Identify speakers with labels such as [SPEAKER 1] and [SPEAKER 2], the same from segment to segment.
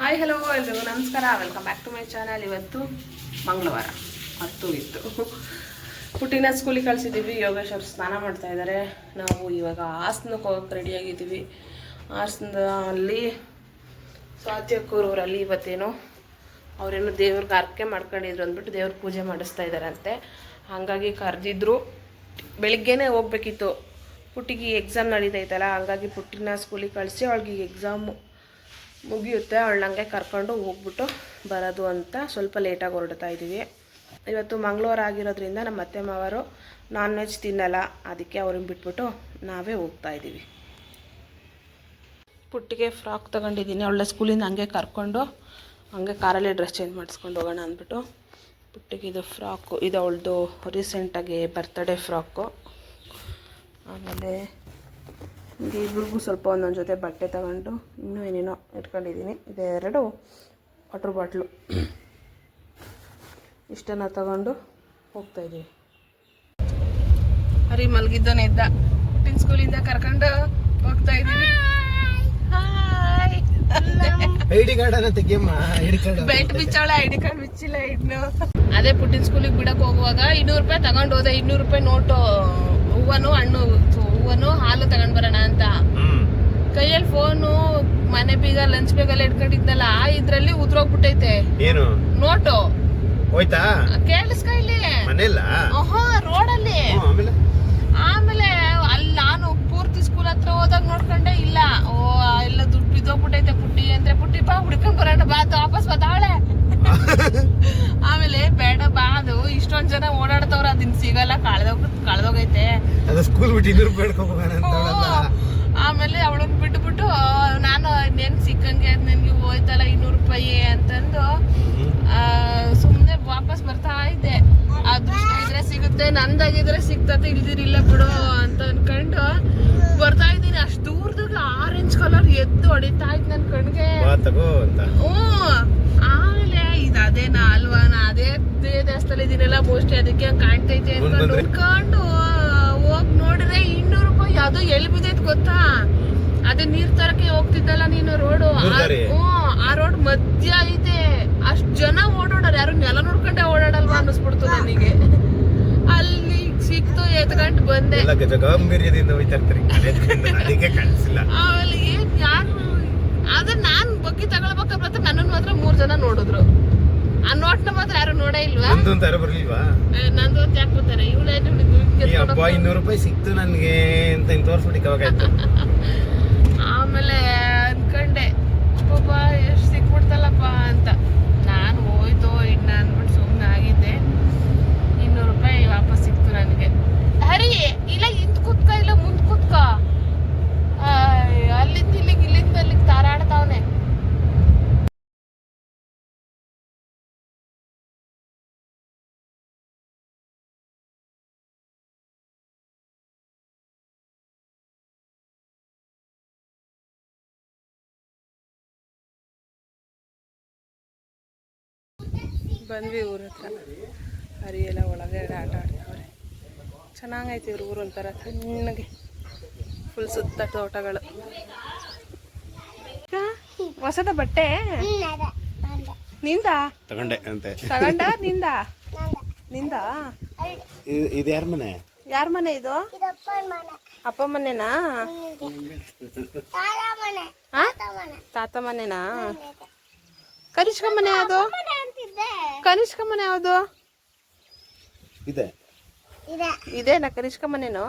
[SPEAKER 1] Hi hello ಎಲ್ರಿಗೂ. ನಮಸ್ಕಾರ. Welcome back to my channel ಇವತ್ತು ಮಂಗಳವಾರ. ಹತ್ತು ಇತ್ತು. ಪುಟ್ಟಿನ ಸ್ಕೂಲಿಗೆ ಕಳಿಸಿದ್ದೀವಿ. ಯೋಗೇಶ್ ಅವರು ಸ್ನಾನ ಮಾಡ್ತಾ ಇದ್ದಾರೆ. ನಾವು ಇವಾಗ ಹಾಸನಕ್ಕೆ ಹೋಗಕ್ಕೆ ರೆಡಿಯಾಗಿದ್ದೀವಿ ಹಾಸನದಲ್ಲಿ ಸ್ವಾತಿಯಕ್ಕೂರವರಲ್ಲಿ ಇವತ್ತೇನು ಅವರೇನು ದೇವ್ರಿಗೆ ಅರ್ಕೆ ಮಾಡ್ಕೊಂಡಿದ್ರು ಅಂದ್ಬಿಟ್ಟು ದೇವ್ರ ಪೂಜೆ ಮಾಡಿಸ್ತಾ ಇದ್ದಾರಂತೆ. ಹಾಗಾಗಿ ಕರೆದಿದ್ರು. ಬೆಳಿಗ್ಗೆನೆ ಹೋಗ್ಬೇಕಿತ್ತು. ಪುಟ್ಟಿಗೆ ಎಕ್ಸಾಮ್ ನಡೀತೈತಲ್ಲ, ಹಂಗಾಗಿ ಪುಟ್ಟಿನ ಸ್ಕೂಲಿಗೆ ಕಳಿಸಿ ಅವಳಿಗೆ ಎಕ್ಸಾಮು ಮುಗಿಯುತ್ತೆ. ಅವಳಂಗೆ ಕರ್ಕೊಂಡು ಹೋಗ್ಬಿಟ್ಟು ಬರೋದು ಅಂತ ಸ್ವಲ್ಪ ಲೇಟಾಗಿ ಹೊರಡ್ತಾ ಇದ್ದೀವಿ. ಇವತ್ತು ಮಂಗಳವಾರ ಆಗಿರೋದ್ರಿಂದ ನಮ್ಮ ಅತ್ತೆ ಮಾವರು ನಾನ್ ವೆಜ್ ತಿನ್ನಲ್ಲ. ಅದಕ್ಕೆ ಅವ್ರನ್ನ ಬಿಟ್ಬಿಟ್ಟು ನಾವೇ ಹೋಗ್ತಾ ಇದ್ದೀವಿ. ಪುಟ್ಟಿಗೆ ಫ್ರಾಕ್ ತೊಗೊಂಡಿದ್ದೀನಿ. ಅವಳ ಸ್ಕೂಲಿಂದ ಹಂಗೆ ಕರ್ಕೊಂಡು ಹಂಗೆ ಕಾರಲ್ಲೇ ಡ್ರೆಸ್ ಚೇಂಜ್ ಮಾಡಿಸ್ಕೊಂಡು ಹೋಗೋಣ ಅಂದ್ಬಿಟ್ಟು ಪುಟ್ಟಿಗೆ ಇದು ಫ್ರಾಕು. ಇದು ಅವಳದು ರೀಸೆಂಟಾಗಿ ಬರ್ತಡೇ ಫ್ರಾಕು. ಆಮೇಲೆ ಹಿಂಗೆ ಇಬ್ರಿಗೂ ಸ್ವಲ್ಪ ಒಂದೊಂದು ಜೊತೆ ಬಟ್ಟೆ ತಗೊಂಡು ಇನ್ನೂ ಏನೇನೋ ಇಟ್ಕೊಂಡಿದ್ದೀನಿ. ಇದೆರಡು ವಾಟ್ರ್ ಬಾಟ್ಲು. ಇಷ್ಟನ್ನು ತಗೊಂಡು ಹೋಗ್ತಾಯಿದ್ದೀವಿ ಹರಿ ಮಲಗಿದ್ದನೇ ಇದ್ದ ಹುಟ್ಟಿನ ಸ್ಕೂಲಿಂದ ಕರ್ಕೊಂಡು ಹೋಗ್ತಾ ಇದ್ದೀನಿ ಹಾಯ್
[SPEAKER 2] ಐಡಿ ಕಾರ್ಡ್ ತೆಗಿಯಮ್ಮ ಐಡಿ ಕಾರ್ಡ್
[SPEAKER 1] ಬೆಲ್ಟ್ ಬಿಚ್ಚವಳ ಐಡಿ ಕಾರ್ಡ್ ಬಿಚ್ಚಿಲ್ಲ ಇನ್ನು. ಅದೇ ಪುಟ್ಟಿನ ಸ್ಕೂಲಿಗೆ ಬಿಡಕ್ ಹೋಗುವಾಗ ಇನ್ನೂರು ರೂಪಾಯಿ ತಗೊಂಡು ಹೋದೆ. ಇನ್ನೂರು ರೂಪಾಯಿ ನೋಟು ಹೂವನು ಹಣ್ಣು ಹೂವನು ಹಾಲು ತಗೊಂಡ್ ಬರೋಣ ಅಂತ. ಕೈಯಲ್ಲಿ ಫೋನು ಮನೆ ಬೀಗ ಲಂಚ್ ಬೇಗಲ್ಲ ಇಟ್ಕೊಂಡಿದ್ನಲ್ಲ ಆ ಇದ್ರಲ್ಲಿ ಉದ್ರೋಗ್ಬಿಟ್ಟೈತೆ.
[SPEAKER 2] ಏನು?
[SPEAKER 1] ನೋಟು.
[SPEAKER 2] ಹೋಯ್ತಾ?
[SPEAKER 1] ಕೇಳಿಸ್ಕ ಇಲ್ಲಿ.
[SPEAKER 2] ಮನೆಯಲ್ಲ?
[SPEAKER 1] ರೋಡಲ್ಲಿ.
[SPEAKER 2] ಆಮೇಲೆ?
[SPEAKER 1] ಅಲ್ಲಿ ನಾನು ಪೂರ್ತಿ ಸ್ಕೂಲ್ ಹತ್ರ ಹೋದಾಗ ನೋಡ್ಕೊಂಡೆ ಇಲ್ಲ. ಓ ಎಲ್ಲ ದುಡ್ಡು ಬಿದ್ದೋಗ್ಬಿಟ್ಟೈತೆ ಪುಟ್ಟಿ. ಅಂದ್ರೆ ಪುಟ್ಟಿ ಬಾ ಹುಡ್ಕೊಂಡ್ ಬರೋಣ ಬಾ ವಾಪಸ್ ಬತ್ತಾಳೆ ಆಮೇಲೆ ಬೇಡ ಬಾ ಅದು. ಇಷ್ಟೊಂದ್ ಜನ ಓಡಾಡ್ತವ್ರ ಅದನ್ ಸಿಗಲ್ಲ. ಕಳ್ದೋಗ್ ಕಳ್ದೋಗೈತೆ.
[SPEAKER 2] ಅದು ಸ್ಕೂಲ್ ಬಿಟ್ಟು ಇನ್ನೂರು ಅವಳಲ್ಲ
[SPEAKER 1] ಆಮೇಲೆ ಅವಳನ್ನ ಬಿಟ್ಬಿಟ್ಟು ನಾನು ನೆನ್ ಸಿಕ್ಕಂಗೆ ನನ್ಗೆ ಹೋಯ್ತಲ್ಲ ಇನ್ನೂರು ರೂಪಾಯಿ ಅಂತಂದು ಸುಮ್ಮನೆ ವಾಪಸ್ ಬರ್ತಾ ಇದ್ದೆ. ಅದೃಷ್ಟ ಇದ್ರೆ ಸಿಗುತ್ತೆ ನಂದಾಗಿದ್ರೆ ಸಿಗ್ತತೆ ಇಲ್ದಿರಿಲ್ಲ ಬಿಡು ಅಂತ ಅನ್ಕೊಂಡು ಬರ್ತಾ ಇದ್ದೀನಿ. ಅಷ್ಟು ದೂರದಾಗ ಆರೆಂಜ್ ಕಲರ್ ಎದ್ದು ಹೊಡಿತಾ ಇತ್ತು ನನ್ನ ಕಣ್ಗೆ. ಹ್ಞೂ ಇದು ಅದೇನಾ ಅಲ್ವಾ ನಾ ಅದೇ ದೇವಸ್ಥಾನ ಇದೀನಲ್ಲ ಮೋಸ್ಟ್ಲಿ ಅದಕ್ಕೆ ಕಾಣ್ತೈತೆ ಅನ್ಕೊಂಡು? ಅನ್ಕೊಂಡು ಹೋಗ್ ನೋಡಿದ್ರೆ ಇನ್ನೂರು ರೂಪಾಯಿ ಅದು ಎಲ್ಲಿ ಬಿದ್ದೈತೆ ಗೊತ್ತಾ? ಅದೇ ನೀರ್ ತರಕ್ಕೆ ಹೋಗ್ತಿದ್ದಲ್ಲ ನೀನು ರೋಡು ಆ ರೋಡ್ ಮಧ್ಯ ಐತೆ. ಅಷ್ಟ್ ಜನ ಓಡಾಡೋರು ಯಾರು ನೆಲ ನೋಡ್ಕೊಂಡೆ ಓಡಾಡಲ್ವಾ ಅನ್ನಿಸ್ಬಿಡ್ತು ನನಗೆ. ಅಲ್ಲಿ ಸಿಕ್ತು ಎತ್ಕೊಂಡು ಬಂದೆ.
[SPEAKER 2] ಗಂಭೀರ್ಯದಿಂದ ಹೋಯ್ತಾ ಇರ್ತಾರೆ. ಎತ್ಕೊಂಡು. ಅದಕ್ಕೆ ಕಾಣಿಸಿಲ್ಲ
[SPEAKER 1] ಆಮೇಲೆ ಏನ್ ಯಾರು ಅದ ನಾನ್ ಬಗ್ಗಿ ತಗೊಳ್ಬೇಕಾದ್ರೆ ಮಾತ್ರ ನನ್ನನ್ನು ಮಾತ್ರ ಮೂರ್ ಜನ ನೋಡಿದ್ರು ಆ ನೋಟ್ನ ಮಾತ್ರ ಯಾರು ನೋಡೇ ಇಲ್ವಾ
[SPEAKER 2] ಒಂದು ಅಂತ ಯಾರು ಬರ್ಲಿಲ್ವಾ
[SPEAKER 1] ಏ, ನಂದು ಅಂತ ಯಾಕೆ ಬರ್ತಾರೆ ಇವಳೇ
[SPEAKER 2] ಅಪ್ಪ ಇನ್ನೂರು ರೂಪಾಯಿ ಸಿಕ್ತು ನನಗೆ ಅಂತ ಹಿಂಗೆ ತೋರ್ಸ್ಬಿಟ್ಟು ಅವಾಗಾಯ್ತು
[SPEAKER 1] ಆಮೇಲೆ ಅನ್ಕಂಡೆ ಪಾಪ ಎಷ್ಟು ಸಿಕ್ಬಿಡ್ತಲ್ಲಪ್ಪ ಅಂತ ನಾನು ಹೋಯ್ತು ಇನ್ನ ಅಂದ್ಬಿಟ್ಟು ಸುಮ್ಮನೆ ಆಗಿದ್ದೆ ಇನ್ನೂರು ರೂಪಾಯಿ ವಾಪಸ್ ಸಿಕ್ತು ನನಗೆ ಹರಿ ಇಲ್ಲ ಹಿಂದ್ ಕುತ್ಕ ಇಲ್ಲ ಮುಂದ್ ಕುತ್ಕ ಆಯ್, ಅಲ್ಲಿಂದ ಇಲ್ಲಿಗೆ ಇಲ್ಲಿಂದ ಅಲ್ಲಿಗೆ ತಾರಾಡ್ತಾವನೆ ಬಂದ್ವಿ ಊರ ಹತ್ರ. ಹರಿ ಎಲ್ಲ ಒಳಗಡೆ ಆಟ ಆಡ್ತಾವ್ರೆ ಚೆನ್ನಾಗೈತೆ ಇವ್ರ ಊರು ಒಂಥರ ತಣ್ಣಗೆ ಫುಲ್ ಸುತ್ತ ತೋಟಗಳು. ಹೊಸದ ಬಟ್ಟೆ? ನಿಂದ?
[SPEAKER 2] ತಗೊಂಡೆ ಅಂತೆ.
[SPEAKER 1] ತಗೊಂಡ ನಿಂದ? ನಿಂದ.
[SPEAKER 2] ಇದು ಯಾರ ಮನೆ?
[SPEAKER 1] ಯಾರ ಮನೆ ಇದು? ಅಪ್ಪ ಮನೆನಾ? ತಾತ ಮನೆನಾ? ಕನಿಷ್ಕ ಮನೆ ಯಾವುದು ಕನಿಷ್ಕ ಮನೆ ಯಾವುದು?
[SPEAKER 2] ಇದೆ.
[SPEAKER 1] ಇದೇನಾ ಕನಿಷ್ಕ ಮನೆನೋ?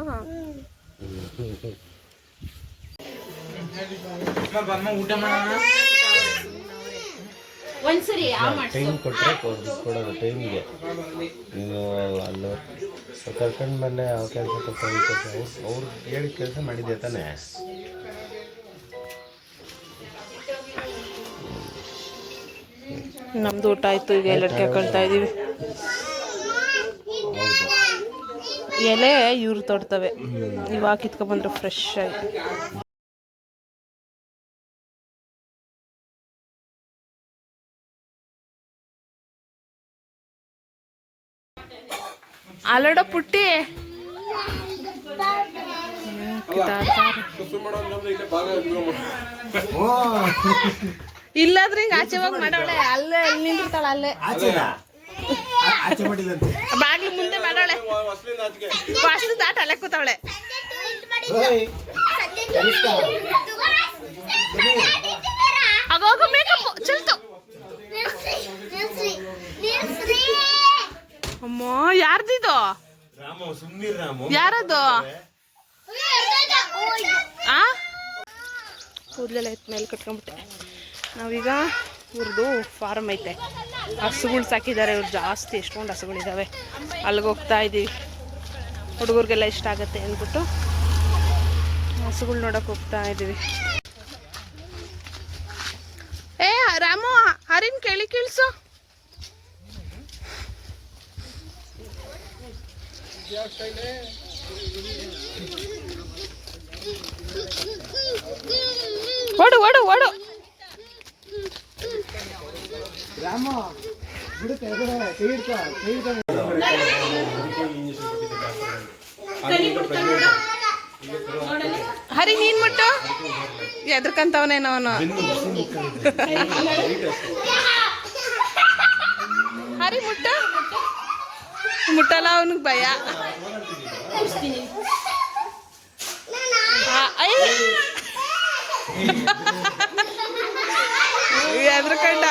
[SPEAKER 3] ಟೈಮ್ ಕೊಟ್ಟರೆ ಕೊಡೋದು ಟೈಮಿಗೆ ನೀವು ಅಲ್ಲೋ ಕರ್ಕೊಂಡು ಬಂದೆ ಯಾವ ಕೆಲಸ ಕೊಟ್ಟು ಅವ್ರು ಹೇಳಿ ಕೆಲಸ ಮಾಡಿದ್ದೆ ತಾನೇ.
[SPEAKER 1] ನಮ್ದು ಊಟ ಆಯ್ತು ಈಗ ಎಲ್ಲ ಕೇಳ್ಕೊಳ್ತಾ ಇದೀವಿ. ಎಲೆ ಇವ್ರು ತೊಡ್ತವೆ. ಇವಾಗ ಕಿತ್ಕೊಂಡ್ಬಂದ್ರೆ ಫ್ರೆಶ್ ಆಗಿ. ಅಲಡ ಪುಟ್ಟಿ. ಇಲ್ಲಾದ್ರೆ ಹಿಂಗ ಆಚೆ ಹೋಗಿ ಮಾಡೋಳೆ ಅಲ್ಲೇ ಅಲ್ಲಿ ನಿಂತಿರ್ತಾಳ ಅಲ್ಲೇ. ಬಾಗ್ಲು ಮುಂದೆ ಮಾಡೋಳೆ. ವಾಸು ದಾಟ ಅಲ್ಲೇ ಕೂತವಳೆ. ಆಗೋಗ ಮೇಕಪ್ ಚಲ್ತು. ಅಮ್ಮ ಯಾರ್ದಿದು?
[SPEAKER 2] ರಾಮು ಸುಮ್ನಿರ್ ರಾಮು.
[SPEAKER 1] ಯಾರದು? ಆ? ಕೂದಲೆಲ್ಲ ಎತ್ ಮೇಲೆ ಕಟ್ಕೊಂಬಿಟ್ಟೆ ನಾವೀಗ ಇವ್ರದ್ದು ಫಾರ್ಮ್ ಐತೆ. ಹಸುಗಳು ಸಾಕಿದ್ದಾರೆ ಇವ್ರು ಜಾಸ್ತಿ ಎಷ್ಟೊಂದು ಹಸುಗಳಿದ್ದಾವೆ ಅಲ್ಲಿಗೆ ಹೋಗ್ತಾ ಇದ್ದೀವಿ ಹುಡುಗರಿಗೆಲ್ಲ ಇಷ್ಟ ಆಗುತ್ತೆ ಅಂದ್ಬಿಟ್ಟು ಹಸುಗಳು ನೋಡಕ್ಕೆ ಹೋಗ್ತಾ ಇದ್ದೀವಿ ಏ ರಾಮು ಹರಿನ್ ಕೇಳಿ ಕೇಳಿಸು. ಓಡು ಓಡು ಓಡು.
[SPEAKER 2] ರಾಮು, ಬಿಡುತ್ತೆ ಕೈ ಕೈ
[SPEAKER 1] ಹರಿ, ನೀನ್ ಮುಟ್ಟು. ಎದ್ರಕಂತವನೇನೋ ಅವನು. ಹರಿ, ಮುಟ್ಟು. ಮುಟ್ಟಲ್ಲ ಅವನಿಗೆ ಭಯ. ಎದ್ರಕಂಡ.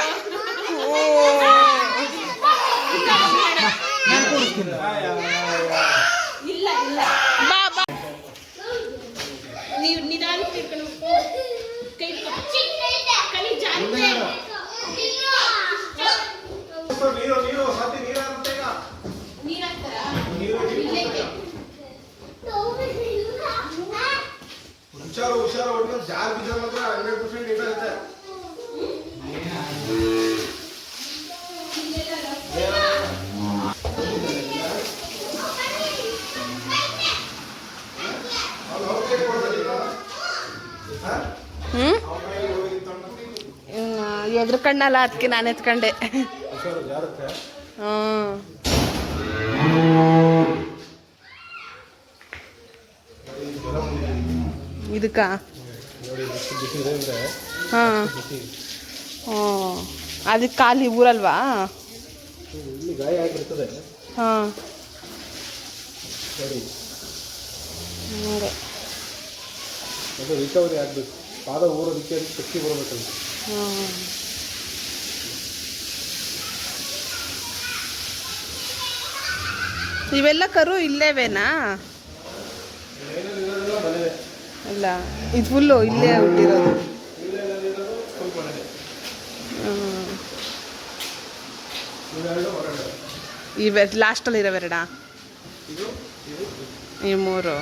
[SPEAKER 4] ಹುಷಾರು ಹುಷಾರು ಹೊಡೆದ್ರೆ ಜಾರ್ ಬಿದ್ದ ಮಾತ್ರ ಹಂಡ್ರೆಡ್ ಪರ್ಸೆಂಟ್ ಇರುತ್ತೆ
[SPEAKER 1] ಹ್ಮ್ ಎದ್ರಕಣ್ಣಲ್ಲ ಅದಕ್ಕೆ ನಾನು ಎತ್ಕೊಂಡೆ
[SPEAKER 4] ಹುಷಾರು
[SPEAKER 1] ಇದಕ್ಕ? ಹಾಂ. ಅದಕ್ಕೆ ಖಾಲಿ ಊರಲ್ವಾ? ಹಾಂ.
[SPEAKER 4] ರಿಕವರಿ ಆಗಬೇಕು
[SPEAKER 1] ಹ್ಮ್. ಇವೆಲ್ಲ ಕರು ಇಲ್ಲೇವೇನಾ? ಇಲ್ಲ ಇದು ಫುಲ್ಲು ಇಲ್ಲೇ ಹುಟ್ಟಿರೋದು. ಇವೆ ಲಾಸ್ಟಲ್ಲಿ ಇರೋವೆರಡ ಈ ಮೂರು.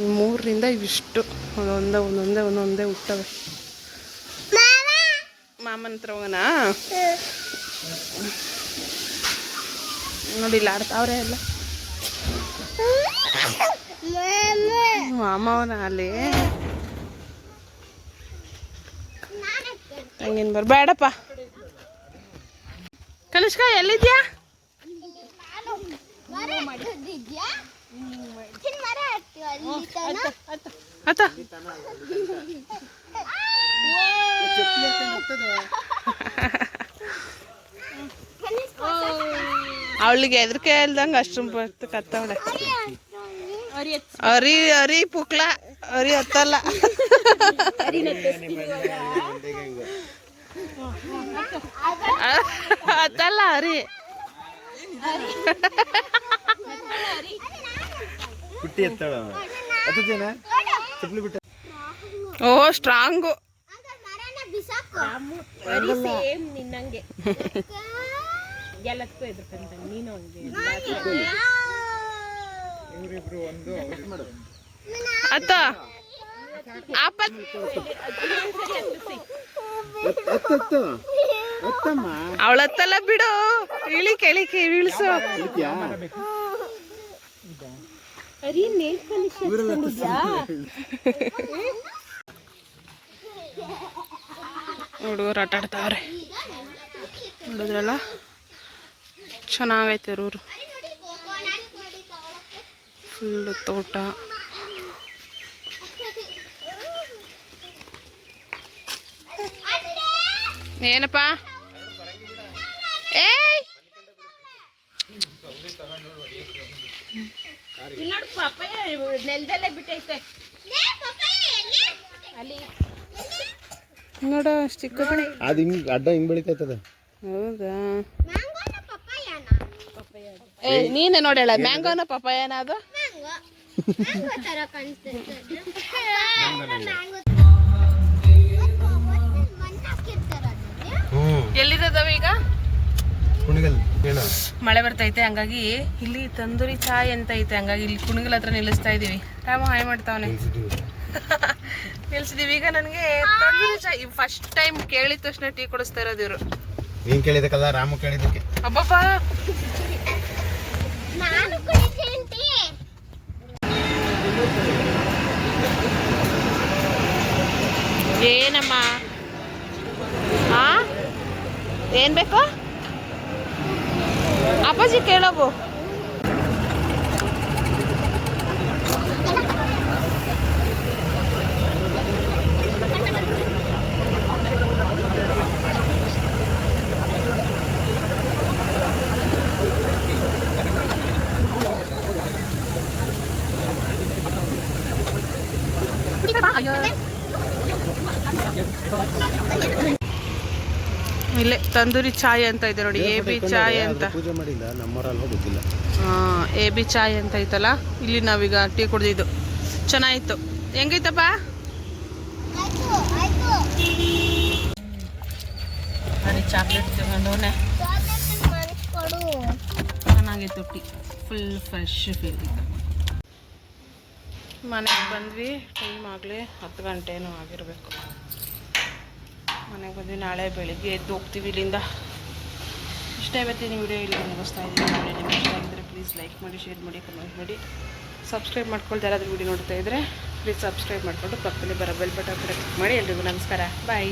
[SPEAKER 1] ಈ ಮೂರರಿಂದ ಇವಿಷ್ಟು. ಒಂದೊಂದೇ ಒಂದೊಂದೇ ಒಂದೊಂದೇ ಹುಟ್ಟವೆ. ಮಾಮನ ಹತ್ರ ಹೋಗೋಣ? ನೋಡಿ ಇಲ್ಲ ಆಡ್ತಾವ್ರೆ ಎಲ್ಲ ಮಾಮವನ ಅಲ್ಲಿ ಹಂಗೇನು ಬರ್ ಬೇಡಪ್ಪ ಕನಿಷ್ಕ ಎಲ್ಲಿದ್ಯಾ? ಅವಳಿಗೆ ಎದ್ರಿಕೆ ಇಲ್ದಂಗೆ ಅಷ್ಟು ಕತ್ತವಳೆ ಅರಿ ಅರಿ ಪುಕ್ಲ ಅರಿ ಹತ್ತಲ್ಲ. ಹತ್ತಲ್ಲ ಅರಿ
[SPEAKER 2] ಪುಟ್ಟಿ ನಿನ್ನಂಗೆ. ಎಲ್ಲದಕ್ಕೂ ಜನ ನೀನು ಬಿಟ್ಟ
[SPEAKER 1] ಅತ್ತ.
[SPEAKER 2] ಎತ್ತಮ್ಮ
[SPEAKER 1] ಅವಳತ್ತಲ್ಲ ಬಿಡು. ಇಳಿ ಕೇಳಿ ಇಳಿಸು.
[SPEAKER 2] ಇದ್ಯಾ
[SPEAKER 1] ಹುಡುಗರು ಆಟ ಆಡ್ತಾವ್ರೆ ನೋಡಿದ್ರಲ್ಲ? ಚೆನ್ನಾಗೈತೆ ಊರು ಫುಲ್ಲು ತೋಟ. ಏನಪ್ಪ? ಏಯ್! ನೋಡಿ ಪಪ್ಪಾಯ ನೆಲದಲ್ಲೇ ಬಿಟ್ಟೈತೆ ಅಲ್ಲಿ ನೋಡು ಅಷ್ಟು ಚಿಕ್ಕ
[SPEAKER 3] ಅದು ಹಿಂಗೆ ಅಡ್ಡ ಹಿಂಗೆ ಬೆಳಿತೈತದ.
[SPEAKER 1] ಹೌದಾ? ಏ ನೀನೆ ನೋಡ ಮ್ಯಾಂಗೋನ ಪಪ್ಪಾಯ ಅದು? ಈಗ?
[SPEAKER 2] ಕುಣಿಗಲ್
[SPEAKER 1] ಮಳೆ ಬರ್ತೈತೆ ಹಂಗಾಗಿ ಇಲ್ಲಿ ತಂದೂರಿ ಚಾಯ್ ಅಂತ ಐತೆ ಹಂಗಾಗಿ ಇಲ್ಲಿ ಕುಣಿಗಲ್ ಹತ್ರ ನಿಲ್ಲಿಸ್ತಾ ಇದೀವಿ. ರಾಮ ಹಾಯ್ ಮಾಡ್ತಾವನೆ. ನಿಲ್ಸಿದೀವಿ. ಈಗ ನನಗೆ ತಂದೂರಿ ಚಾಯ್ ಫಸ್ಟ್ ಟೈಮ್ ಕೇಳಿದ ತಕ್ಷಣ ಟೀ ಕೊಡಿಸ್ತಾ ಇರೋದು ಇವರು.
[SPEAKER 2] ನೀನ್ ಕೇಳಿದಕ್ಕಲ್ಲ ರಾಮು ಕೇಳಿದಕ್ಕೆ
[SPEAKER 1] ಅಬ್ಬಬ್ಬ. ಏನಮ್ಮ? ಹಾ ಏನ್ ಬೇಕು? ಅಪ್ಪಾಜಿ ಕೇಳೋಗು. ಇಲ್ಲೇ ತಂದೂರಿ ಚಾಯ್ ಅಂತ ಇದೆ ನೋಡಿ ಎ ಬಿ ಚಾಯ್ ಅಂತ.
[SPEAKER 3] ಪೂಜೆ ಮಾಡಿಲ್ಲ ನಮ್ಮೂರಲ್ವ ಗೊತ್ತಿಲ್ಲ
[SPEAKER 1] ಎ ಬಿ ಚಾಯ್ ಅಂತ ಐತಲ್ಲ ಇಲ್ಲಿ ನಾವೀಗ ಟೀ ಕುಡ್ದಿದ್ದು. ಚೆನ್ನಾಗಿತ್ತು ಹೆಂಗೈತಪ್ಪ? ನೋಡಿ ಚಾಕ್ಲೇಟ್ ತಗೊಂಡವನೆ ಚೆನ್ನಾಗಿತ್ತು ಟೀ. ಫುಲ್ ಫ್ರೆಶ್ ಫೀಲ್ ಮನೆಗೆ ಬಂದ್ವಿ ಟೈಮ್ ಆಗಲಿ ಹತ್ತು ಗಂಟೆನೂ ಆಗಿರಬೇಕು. ಮನೆಗೆ ಬಂದ್ವಿ. ನಾಳೆ ಬೆಳಿಗ್ಗೆ ಎದ್ದು ಹೋಗ್ತೀವಿ ಇಲ್ಲಿಂದ. ಇಷ್ಟ ಇವತ್ತಿನ ವಿಡಿಯೋ ಇಲ್ಲಿ ಮುಗಿಸ್ತಾ ಇದ್ದೀನಿ. ನಿಮ್ಗೆ ಇಷ್ಟ ಆಗಿದ್ರೆ ಪ್ಲೀಸ್ ಲೈಕ್ ಮಾಡಿ ಶೇರ್ ಮಾಡಿ ಕಮೆಂಟ್ ಮಾಡಿ. ಸಬ್ಸ್ಕ್ರೈಬ್ ಮಾಡ್ಕೊಳ್ತಾ ಯಾರಾದರೂ ವಿಡಿಯೋ ನೋಡ್ತಾ ಇದ್ದರೆ ಪ್ಲೀಸ್ ಸಬ್ಸ್ಕ್ರೈಬ್ ಮಾಡಿಕೊಂಡು ಪಕ್ಕದಲ್ಲಿ ಬರೋ ಬೆಲ್ ಬಟನ್ ಕೂಡ ಕ್ಲಿಕ್ ಮಾಡಿ. ಎಲ್ರಿಗೂ ನಮಸ್ಕಾರ. ಬಾಯ್